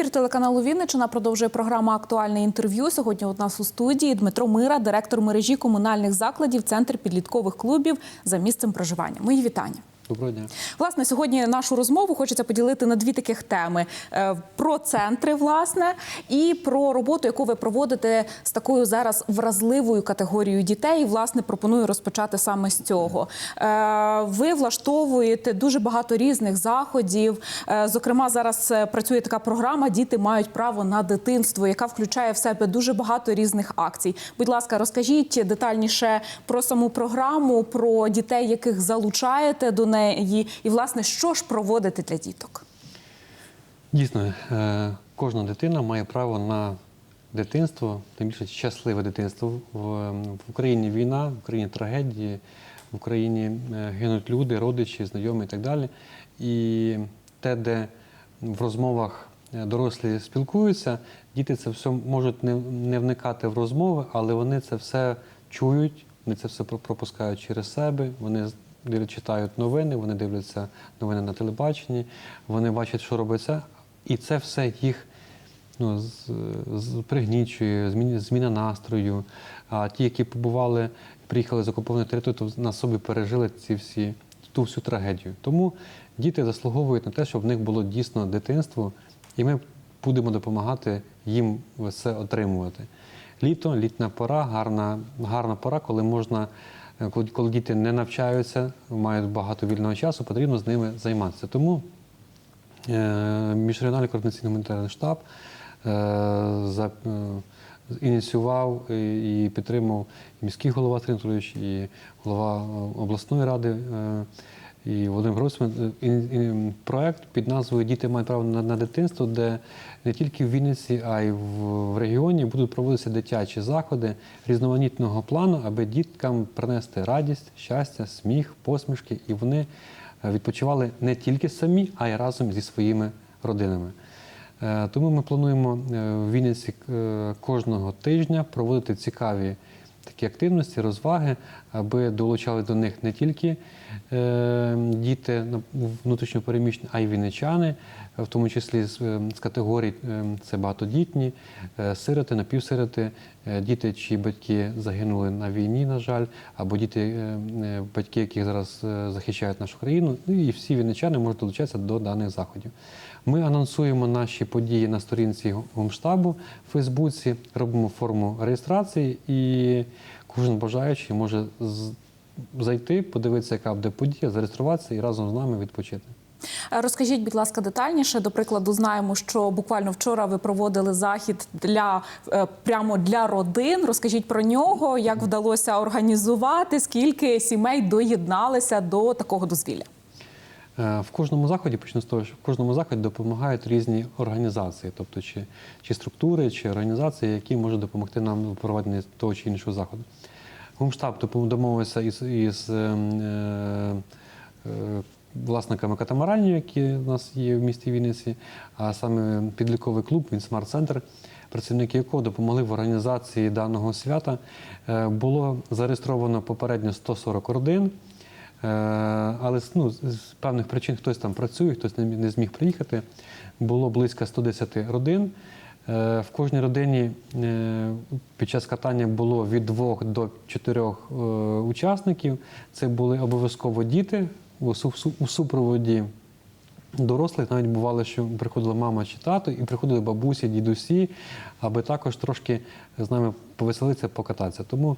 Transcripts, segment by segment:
Ефір телеканалу Вінничина продовжує програма Актуальне інтерв'ю. Сьогодні у нас у студії Дмитро Мира, директор мережі комунальних закладів, центр підліткових клубів за місцем проживання. Мої вітання. Доброго дня. Власне, сьогодні нашу розмову хочеться поділити на дві таких теми: Е, про центри, власне, і про роботу, яку ви проводите з такою зараз вразливою категорією дітей. Власне, пропоную розпочати саме з цього. Е, Ви влаштовуєте дуже багато різних заходів. Е, Зокрема, зараз працює така програма Діти мають право на дитинство, яка включає в себе дуже багато різних акцій. Будь ласка, розкажіть детальніше про саму програму, про дітей, яких залучаєте до неї, і власне що ж проводите для діток. Дійсно, е, кожна дитина має право на дитинство, тим більше щасливе дитинство. В, в Україні війна, в Україні трагедії, в Україні е, гинуть люди, родичі, знайомі і так далі. І те, де в розмовах е, дорослі спілкуються, діти це все можуть не, не вникати в розмови, але вони це все чують, вони це все пропускають через себе. Вони див- читають новини, вони дивляться новини на телебаченні, вони бачать, що робиться, і це все їх ну, з, з, пригнічує, зміна, зміна настрою. А ті, які побували, приїхали з окупованої території, то на собі пережили ці всі ту всю трагедію. Тому діти заслуговують на те, щоб в них було дійсно дитинство, і ми будемо допомагати їм все отримувати. Літо, літня пора, гарна, гарна пора, коли можна, коли, коли діти не навчаються, мають багато вільного часу, потрібно з ними займатися. Тому Е, Міжрегіональний координаційний гуманітарний штаб е, е, ініціював і підтримав міський голова Тринтурович, і голова е, обласної ради. І Володимир Гройсман е, проект під назвою Діти мають право на, на дитинство, де не тільки в Вінниці, а й в, в регіоні будуть проводитися дитячі заходи різноманітного плану, аби діткам принести радість, щастя, сміх, посмішки, і вони е, відпочивали не тільки самі, а й разом зі своїми родинами. Е, Тому ми плануємо в Вінниці кожного тижня проводити цікаві такі активності, розваги, аби долучали до них не тільки е, діти внутрішньопереміщені, а й вінничани, в тому числі з, е, категорій е, це багатодітні, сироти, напівсироти, діти, чиї батьки загинули на війні, на жаль, або діти, батьки, які зараз захищають нашу країну, ну і всі вінничани можуть долучатися до даних заходів. Ми анонсуємо наші події на сторінці Гумштабу в Фейсбуці, робимо форму реєстрації, і кожен бажаючий може зайти, подивитися, яка буде подія, зареєструватися і разом з нами відпочити. Е, Розкажіть, будь ласка, детальніше. До прикладу, знаємо, що буквально вчора ви проводили захід для е, прямо для родин. Розкажіть про нього, як вдалося організувати, скільки сімей доєдналися до такого дозвілля. Е, В кожному заході, почну з того, що в кожному заході допомагають різні організації, тобто чи, чи структури, чи організації, які можуть допомогти нам у проведенні того чи іншого заходу. Гумштаб домовився із, із ем, е, е, власниками катамаранів, які у нас є в місті Вінниці, а саме підліковий клуб, він смарт-центр, працівники якого допомогли в організації даного свята. Е, Було зареєстровано попередньо 140 родин. Е, Але ну, з певних причин хтось там працює, хтось не зміг приїхати. Було близько 110 родин. Е, В кожній родині е, під час катання було від двох до чотирьох учасників. Це були обов'язково діти у су- су- у супроводі дорослих. Навіть бувало, що приходила мама чи тато, і приходили бабусі, дідусі, аби також трошки з нами повеселитися, покататися. Тому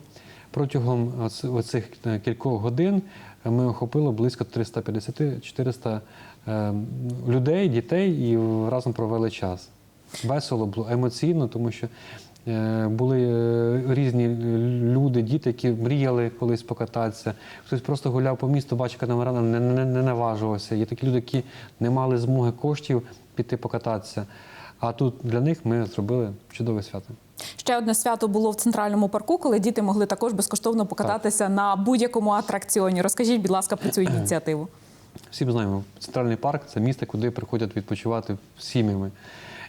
протягом оцих кількох годин ми охопили близько 350-400 е, людей, дітей і разом провели час. Весело було, емоційно, тому що е, були е, різні люди, діти, які мріяли колись покататися. Хтось просто гуляв по місту, бачив катамаран, не, не, не наважувався. Є такі люди, які не мали змоги коштів піти покататися. А тут для них ми зробили чудове свято. Ще одне свято було в центральному парку, коли діти могли також безкоштовно покататися на будь-якому атракціоні. Розкажіть, будь ласка, про цю ініціативу. Всі ми знаємо, центральний парк це місце, куди приходять відпочивати сім'ями.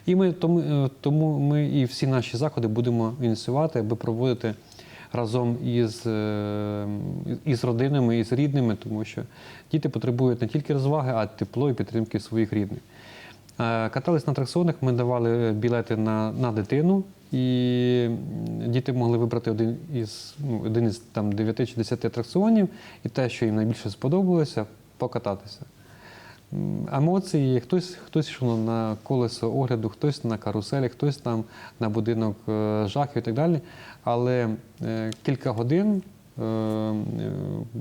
І ми тому, е, тому ми і всі наші заходи будемо ініціювати, аби проводити разом із, е, із родинами, із рідними, тому що діти потребують не тільки розваги, а й тепло і підтримки своїх рідних. Е, Катались на атракціонах, ми давали білети на, на дитину, і діти могли вибрати один із, ну, один із там, 9 чи 10 атракціонів, і те, що їм найбільше сподобалося, покататися. Емоції, хтось, хтось йшов на колесо огляду, хтось на каруселі, хтось там на будинок е, жахів і так далі. Але е, кілька годин е,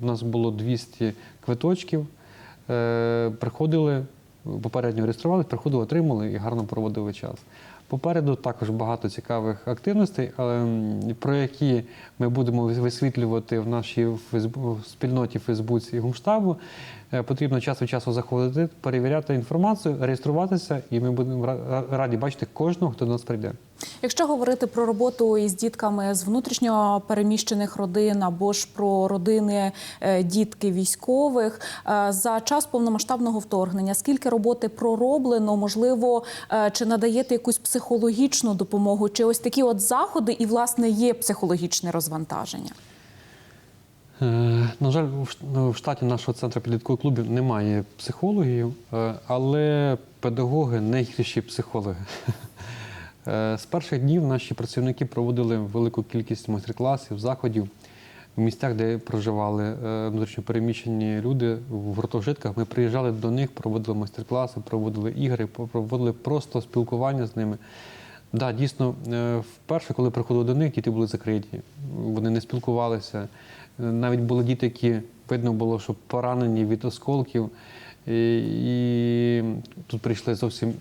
у нас було 200 квиточків. Е, приходили, попередньо реєстрували, приходили, отримали і гарно проводили час. Попереду також багато цікавих активностей, але, про які ми будемо висвітлювати в нашій спільноті Фейсбуці Фейсбуці Гумштабу. Е, Потрібно час від часу заходити, перевіряти інформацію, реєструватися, і ми будемо ра- раді бачити кожного, хто до нас прийде. Якщо говорити про роботу із дітками з внутрішньо переміщених родин або ж про родини е, дітки військових е, за час повномасштабного вторгнення, скільки роботи пророблено? Можливо, е, чи надаєте якусь психологічну допомогу, чи ось такі от заходи, і власне є психологічне розвантаження? На жаль, ну, в штаті нашого центру підліткових клубів немає психологів, але педагоги найгірші психологи. Е, З перших днів наші працівники проводили велику кількість майстер-класів, заходів в місцях, де проживали е, внутрішньопереміщені люди в гуртожитках. Ми приїжджали до них, проводили майстер-класи, проводили ігри, проводили просто спілкування з ними. Да, дійсно, е, вперше, коли приходили до них, діти були закриті. Вони не спілкувалися. Навіть були діти, які видно було, що поранені від осколків. І, і тут прийшли зовсім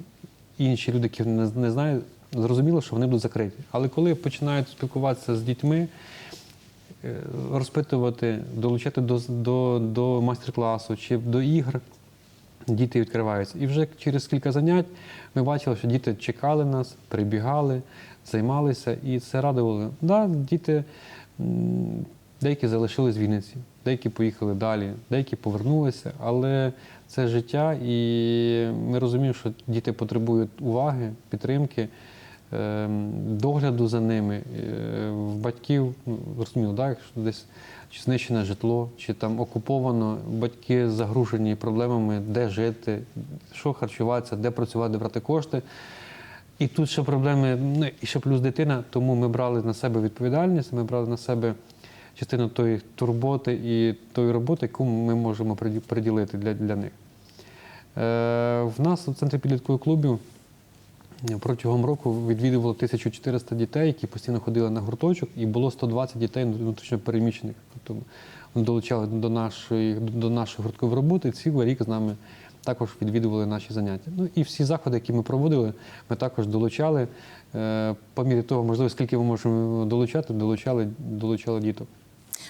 інші люди, які не знають, зрозуміло, що вони будуть закриті. Але коли починають спілкуватися з дітьми, е, розпитувати, долучати до, до, до майстер-класу чи до ігр, діти відкриваються. І вже через кілька занять ми бачили, що діти чекали нас, прибігали, займалися, і це радувало. Да, діти деякі залишились в Вінниці, деякі поїхали далі, деякі повернулися, але це життя, і ми розуміємо, що діти потребують уваги, підтримки. Ем, Догляду за ними, е, в батьків, ну, розуміло, да, якщо десь чи знищене житло, чи там окуповано, батьки загружені проблемами, де жити, що харчуватися, де працювати, де брати кошти. І тут ще проблеми, ну і ще плюс дитина, тому ми брали на себе відповідальність, ми брали на себе частину тої турботи і тої роботи, яку ми можемо приділити для, для них. Е, в нас у центрі підліткових клубів протягом року відвідувало 1400 дітей, які постійно ходили на гурточок, і було 120 дітей внутрішньо переміщених. Тобто вони долучали до нашої, до нашої гурткової роботи. Цілий рік з нами також відвідували наші заняття. Ну і всі заходи, які ми проводили, ми також долучали. Е, По мірі того, можливо, скільки ми можемо долучати, долучали, долучали діток.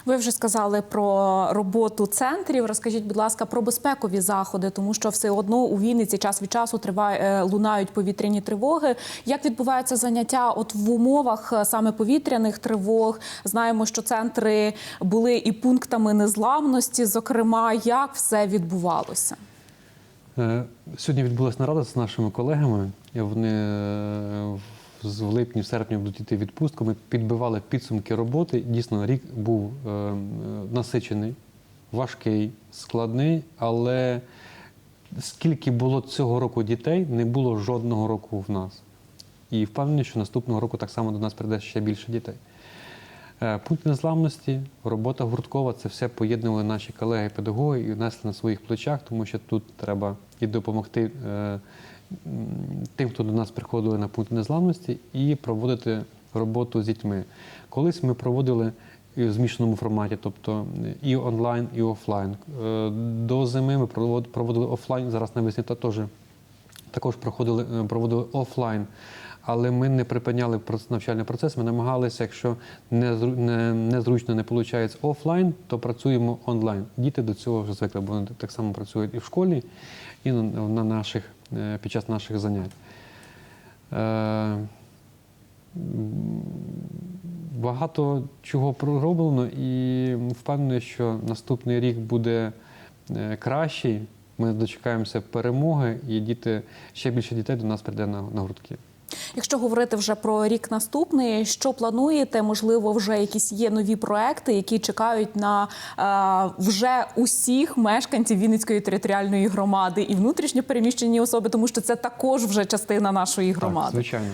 Ви вже сказали про роботу центрів. Розкажіть, будь ласка, про безпекові заходи, тому що все одно у Вінниці час від часу триває е, лунають повітряні тривоги. Як відбуваються заняття от в умовах е, саме повітряних тривог? Знаємо, що центри були і пунктами незламності. Зокрема, як все відбувалося? Е, Сьогодні відбулася нарада з нашими колегами. Вони в липні, в серпні будуть йти відпустку. Ми підбивали підсумки роботи. Дійсно, рік був е, насичений, важкий, складний, але скільки було цього року дітей, не було жодного року в нас. І впевнений, що наступного року так само до нас прийде ще більше дітей. Е, Пункт незламності, робота гурткова це все поєднували наші колеги-педагоги і несли на своїх плечах, тому що тут треба і допомогти е, тим, хто до нас приходили на пункт незламності, і проводити роботу з дітьми. Колись ми проводили в змішаному форматі, тобто і онлайн, і офлайн. Е, До зими ми провод- проводили офлайн, зараз навесні та теж також проходили, е, проводили офлайн. Але ми не припиняли навчальний процес. Ми намагалися, якщо не, зру- не, незручно не виходить офлайн, то працюємо онлайн. Діти до цього вже звикли, бо вони так само працюють і в школі, і на, на наших, під час наших занять. Е, Багато чого пророблено, і впевнений, що наступний рік буде е, кращий. Ми дочекаємося перемоги, і діти ще більше дітей до нас прийде на, на гуртки. Якщо говорити вже про рік наступний, що плануєте? Можливо, вже якісь є нові проекти, які чекають на е, вже усіх мешканців Вінницької територіальної громади і внутрішньо переміщені особи, тому що це також вже частина нашої Так, громади. звичайно.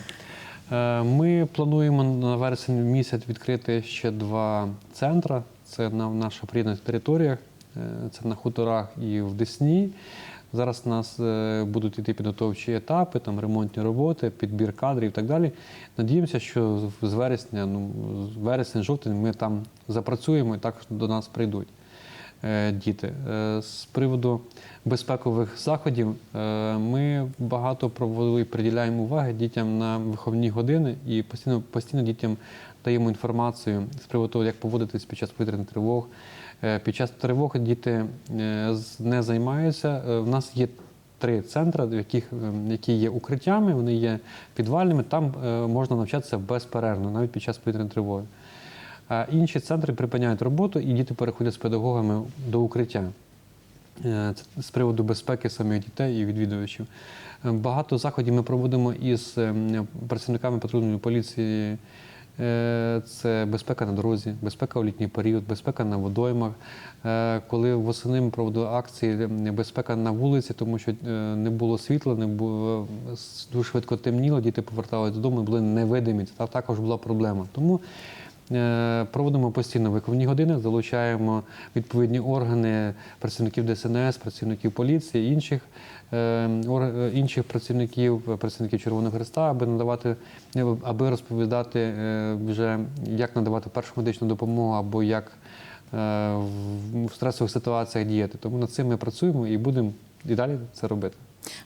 Е, Ми плануємо на вересень місяць відкрити ще два центри. Це на наших приєднаних територіях, е, це на хуторах і в Десні. Зараз у нас е, будуть йти підготовчі етапи, там ремонтні роботи, підбір кадрів і так далі. Надіємося, що з вересня, ну з вересень, жовтень ми там запрацюємо і також до нас прийдуть е, діти. Е, З приводу безпекових заходів ми багато проводили приділяємо уваги дітям на виховні години і постійно, постійно дітям даємо інформацію з приводу того, як поводитись під час повітряних тривог. Е, Під час тривог діти е, не займаються. Е, В нас є три центри, яких, які є укриттями, вони є підвальними. Там можна навчатися безперервно, навіть під час повітряної тривоги. А інші центри припиняють роботу, і діти переходять з педагогами до укриття. З приводу безпеки самих дітей і відвідувачів. Багато заходів ми проводимо із ем, працівниками патрульної поліції. Е, Це безпека на дорозі, безпека у літній період, безпека на водоймах. Е, Коли восени ми проводили акції безпека на вулиці, тому що е, не було світла, не було дуже швидко темніло, діти поверталися додому, були невидимі. Та також була проблема. Тому Проводимо постійно виховні години, залучаємо відповідні органи працівників ДСНС, працівників поліції, інших, е, е, інших працівників, е, працівників Червоного Христа, аби надавати, е, аби розповідати е, вже, як надавати першу медичну допомогу або як е, в стресових ситуаціях діяти. Тому над цим ми працюємо і будемо і далі це робити.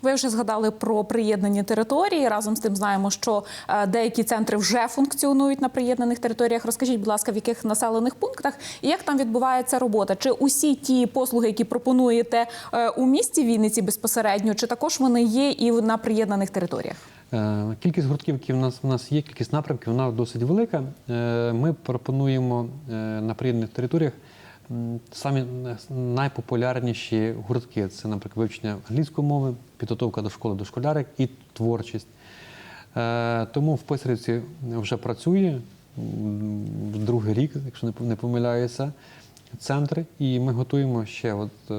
Ви вже згадали про приєднані території. Разом з тим знаємо, що е, деякі центри вже функціонують на приєднаних територіях. Розкажіть, будь ласка, в яких населених пунктах і як там відбувається робота? Чи усі ті послуги, які пропонуєте е, у місті Вінниці безпосередньо, чи також вони є і на приєднаних територіях? Е, Кількість гуртків, які в нас в нас є, кількість напрямків, вона досить велика. Ми пропонуємо на приєднаних територіях самі найпопулярніші гуртки. Це, наприклад, вивчення англійської мови, підготовка до школи дошколярик і творчість. Е, Тому в Писарівці вже працює другий рік, якщо не пом- не помиляюся, центри. І ми готуємо ще от, е,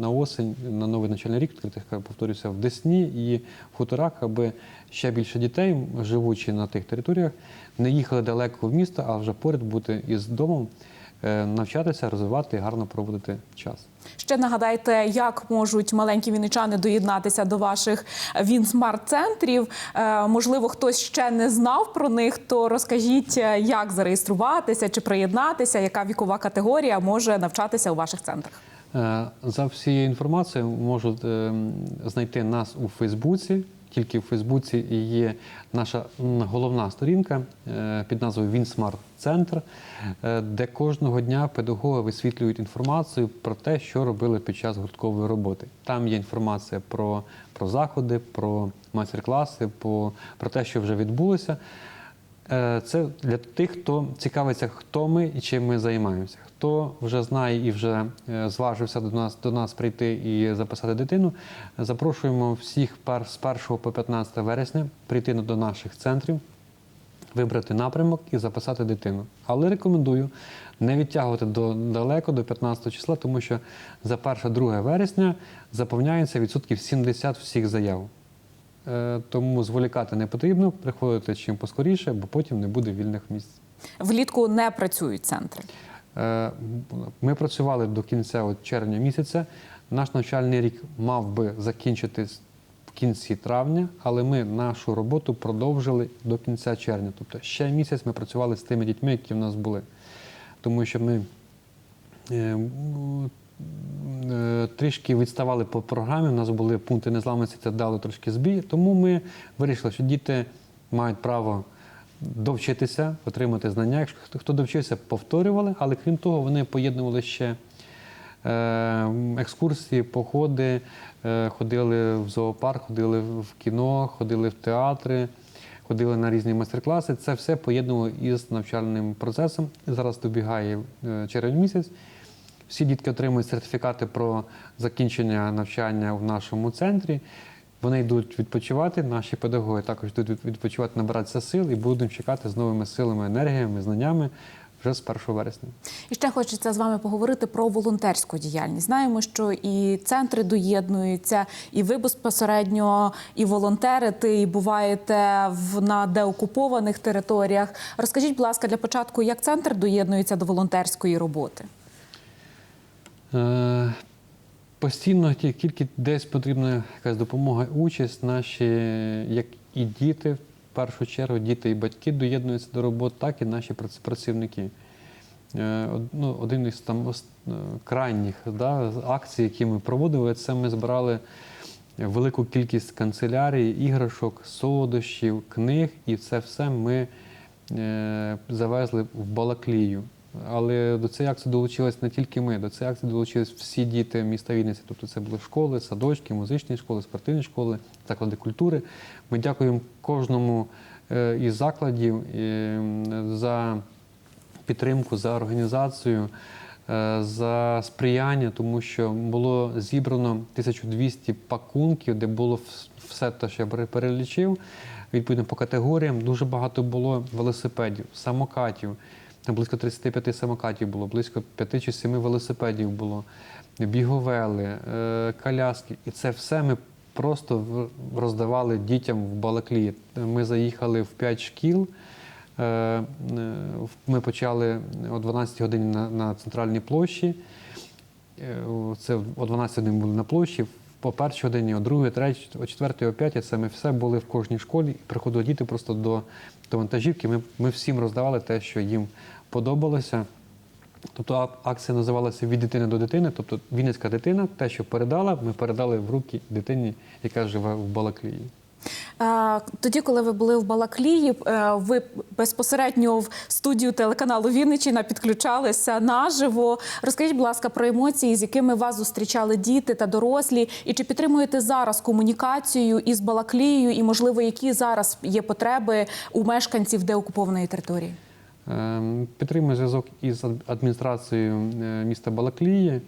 на осень, на новий навчальний рік, відкритих, повторюся, в Десні і в хуторах, аби ще більше дітей, живучи на тих територіях, не їхали далеко в місто, а вже поряд бути із домом, е, навчатися, розвивати і гарно проводити час. Ще нагадайте, як можуть маленькі вінничани доєднатися до ваших він-смарт-центрів. Е, можливо, хтось ще не знав про них, то розкажіть, е, як зареєструватися чи приєднатися, яка вікова категорія може навчатися у ваших центрах. Е, За всією інформацією можуть е, знайти нас у Фейсбуці. Тільки в Фейсбуці є наша головна сторінка е, під назвою Вінсмарт Центр, е, де кожного дня педагоги висвітлюють інформацію про те, що робили під час гурткової роботи. Там є інформація про, про заходи, про майстер-класи, про, про те, що вже відбулося. Е, Це для тих, хто цікавиться, хто ми і чим ми займаємося. Хто вже знає і вже е, зважився до нас до нас прийти і записати дитину. Запрошуємо всіх з 1 по 15 вересня прийти до наших центрів, вибрати напрямок і записати дитину. Але рекомендую не відтягувати до далеко до 15 числа, тому що за 1-2 вересня заповняється відсотків 70 всіх заяв. Е, Тому зволікати не потрібно, приходити чим поскоріше, бо потім не буде вільних місць. Влітку не працюють центри. Е, Ми працювали до кінця от червня місяця. Наш навчальний рік мав би закінчитись в кінці травня, але ми нашу роботу продовжили до кінця червня. Тобто ще місяць ми працювали з тими дітьми, які в нас були. Тому що ми е, трішки відставали по програмі, у нас були пункти незламності, це дало трошки збій. Тому ми вирішили, що діти мають право довчитися, отримати знання. Якщо хто- довчився, повторювали, але крім того, вони поєднували ще е, екскурсії, походи, е, ходили в зоопарк, ходили в кіно, ходили в театри, ходили на різні майстер-класи. Це все поєднувало із навчальним процесом. Зараз добігає е, червень місяць. Всі дітки отримують сертифікати про закінчення навчання в нашому центрі. Вони йдуть відпочивати, наші педагоги також йдуть відпочивати, набиратися сил і будемо чекати з новими силами, енергіями, знаннями вже з 1 вересня. І ще хочеться з вами поговорити про волонтерську діяльність. Знаємо, що і центри доєднуються, і ви безпосередньо, і волонтерите, і буваєте в на деокупованих територіях. Розкажіть, будь ласка, для початку, як центр доєднується до волонтерської роботи? Е, Постійно тільки десь потрібна якась допомога, участь. Наші, як і діти, в першу чергу, діти і батьки доєднуються до роботи, так і наші працівники. Е, Ну, один із там е, крайніх да, акцій, які ми проводили, це ми збирали велику кількість канцелярій, іграшок, солодощів, книг, і це все ми завезли в Балаклію. Але до цієї акції долучились не тільки ми, до цієї акції долучились всі діти міста Вінниці. Тобто це були школи, садочки, музичні школи, спортивні школи, заклади культури. Ми дякуємо кожному е, із закладів за підтримку, за організацію, е, за сприяння, тому що було зібрано 1200 пакунків, де було все те, що я пере- перелічив. Відповідно по категоріям дуже багато було велосипедів, самокатів. Близько 35 самокатів було, близько 5 чи 7 велосипедів було, біговели, е, коляски. І це все ми просто роздавали дітям в Балаклії. Ми заїхали в 5 шкіл. Е, Ми почали о 12 годині на, на центральній площі. Е, Це о 12 годині були на площі. По першій годині, о другій, третій, о четвертій, о п'ятій це ми все були в кожній школі. Приходили діти просто до, до вантажівки. Ми, ми всім роздавали те, що їм подобалося. Тобто акція називалася від дитини до дитини. Тобто Вінницька дитина, те, що передала, ми передали в руки дитині, яка живе в Балаклії. Тоді, коли ви були в Балаклії, е, ви безпосередньо в студію телеканалу Вінниччина підключалися наживо. Розкажіть, будь ласка, про емоції, з якими вас зустрічали діти та дорослі, і чи підтримуєте зараз комунікацію із Балаклією, і можливо, які зараз є потреби у мешканців деокупованої території? Ем, Підтримую зв'язок із адміністрацією е, міста Балаклії.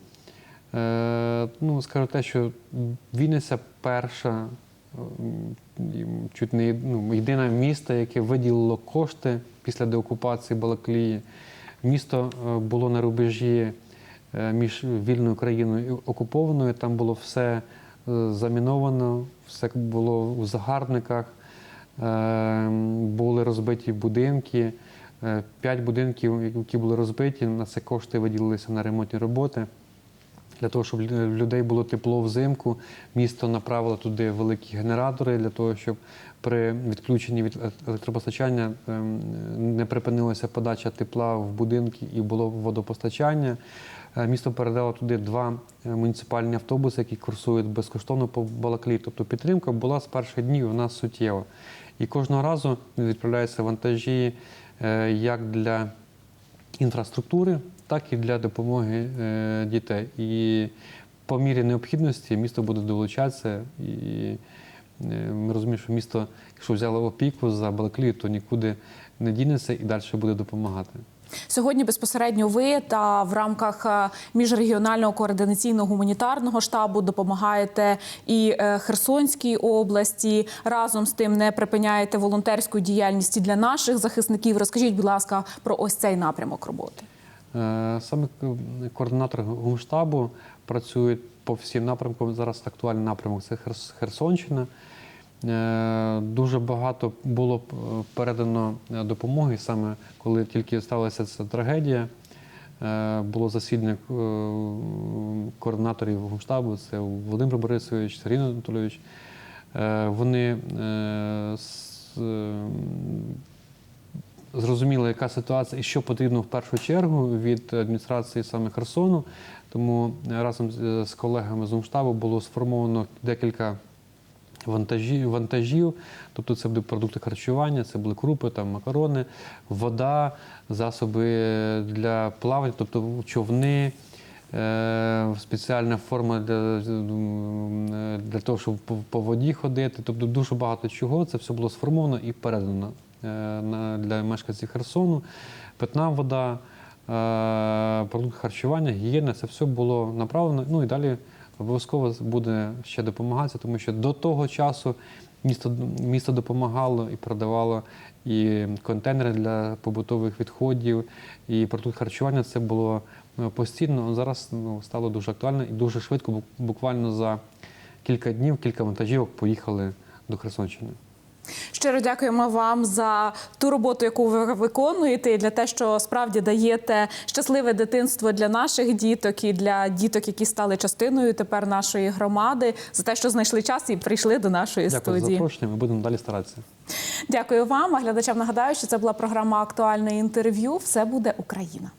Е, Ну, скажу те, що Вінниця перша, ем, чуть не ну, єдине місто, яке виділило кошти після деокупації Балаклії. Місто е, було на рубежі між вільною країною і окупованою. Там було все заміновано, все було у загарбниках. Е, Були розбиті будинки. Е, П'ять будинків, які були розбиті, на це кошти виділилися на ремонтні роботи. Для того, щоб лю- людей було тепло взимку, місто направило туди великі генератори для того, щоб при відключенні від е- електропостачання ем, не припинилася подача тепла в будинки і було водопостачання. Е, Місто передало туди два муніципальні автобуси, які курсують безкоштовно по Балаклії. Тобто підтримка була з перших днів у нас суттєва. І кожного разу відправляються вантажі як для інфраструктури, так і для допомоги е, дітей. І по мірі необхідності місто буде долучатися. І е, ми розуміємо, що місто, якщо взяло опіку за Балаклію, то нікуди не дінеться і далі буде допомагати. Сьогодні безпосередньо ви та в рамках е, міжрегіонального координаційного гуманітарного штабу допомагаєте і е, Херсонській області. Разом з тим не припиняєте волонтерську діяльність для наших захисників. Розкажіть, будь ласка, про ось цей напрямок роботи. Е, Саме координатор гумштабу працює по всім напрямкам. Зараз актуальний напрямок це Херс- Херсонщина. Е, Дуже багато було е, передано е, допомоги, саме коли тільки сталася ця трагедія. Було засідання координаторів гумштабу, це Володимир Борисович, Сергій Анатолійович. Вони зрозуміли, яка ситуація і що потрібно в першу чергу від адміністрації саме Херсону. Тому разом з, колегами з Умштабу було сформовано декілька вантажів, вантажів. Тобто це були продукти харчування, це були крупи, там, макарони, вода, засоби для плавання, тобто човни. е, Спеціальна форма для, для того, щоб по, воді ходити. Тобто дуже багато чого. Це все було сформовано і передано е, для мешканців Херсону. Питна вода, е, продукти харчування, гігієна це все було направлено. Ну і далі обов'язково буде ще допомагатися, тому що до того часу місто, місто допомагало і продавало і контейнери для побутових відходів, і продукт харчування. Це було ну, постійно. Зараз ну, стало дуже актуально і дуже швидко, бу- буквально за кілька днів, кілька вантажівок поїхали до Херсонщини. Щиро дякуємо вам за ту роботу, яку ви виконуєте, і для те, що справді даєте щасливе дитинство для наших діток і для діток, які стали частиною тепер нашої громади, за те, що знайшли час і прийшли до нашої Дякую за студії. запрошення. Ми будемо далі старатися. Дякую вам. А глядачам нагадаю, що це була програма актуальне інтерв'ю. Все буде Україна.